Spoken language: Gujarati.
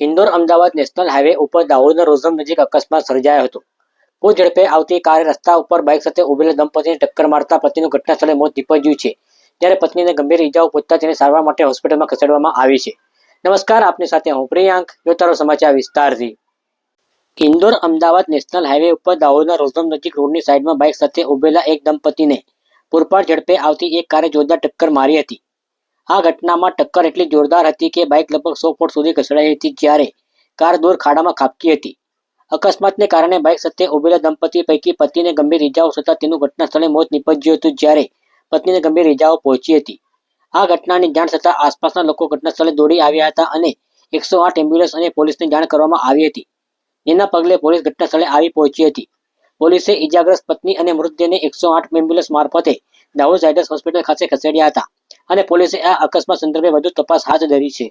ઇન્દોર અમદાવાદ નેશનલ હાઈવે ઉપર દાહોદના રોઝમ નજીક અકસ્માત સર્જાયો હતો. કોઈ ઝડપે આવતી કારે રસ્તા ઉપર બાઇક સાથે ઉભેલા દંપતીને ટક્કર મારતા પતિનું ઘટના સ્થળે મોત નીપજ્યું છે, જ્યારે પત્નીને ગંભીર ઇજાઓ પહોંચતા તેને સારવાર માટે હોસ્પિટલમાં ખસેડવામાં આવી છે. નમસ્કાર, આપની સાથે હું પ્રિયાંક જોતારો સમાચાર વિસ્તારથી. ઇન્દોર અમદાવાદ નેશનલ હાઈવે ઉપર દાહોદના રોઝમ નજીક રોડની સાઈડમાં બાઇક સાથે ઉભેલા એક દંપતીને પૂરપાટ ઝડપે આવતી એક કારે જોરદાર ટક્કર મારી હતી. આ ઘટનામાં ટક્કર એટલી જોરદાર હતી કે બાઇક લગભગ સો ફૂટ સુધી ઘસડાઈ હતી જ્યારે કાર દૂર ખાડામાં ખાબકી હતી. અકસ્માતને કારણે બાઇક સાથે ઉભેલા દંપતી પૈકી પતિને ગંભીર ઇજાઓ થતાં તેનું ઘટના સ્થળે મોત નીપજ્યું હતું જ્યારે પત્નીને ગંભીર ઇજાઓ પહોંચી હતી. આ ઘટનાની જાણ થતાં આસપાસના લોકો ઘટના સ્થળે દોડી આવ્યા હતા અને એકસો આઠ એમ્બ્યુલન્સ અને પોલીસને જાણ કરવામાં આવી હતી. જેના પગલે પોલીસ ઘટના સ્થળે આવી પહોંચી હતી. પોલીસે ઇજાગ્રસ્ત પત્ની અને મૃતદેહને એકસો આઠ એમ્બ્યુલન્સ મારફતે દાહોદ ઝાયડસ હોસ્પિટલ ખાતે ખસેડ્યા હતા અને પોલીસે આ અકસ્માત સંદર્ભે વધુ તપાસ હાથ ધરી છે.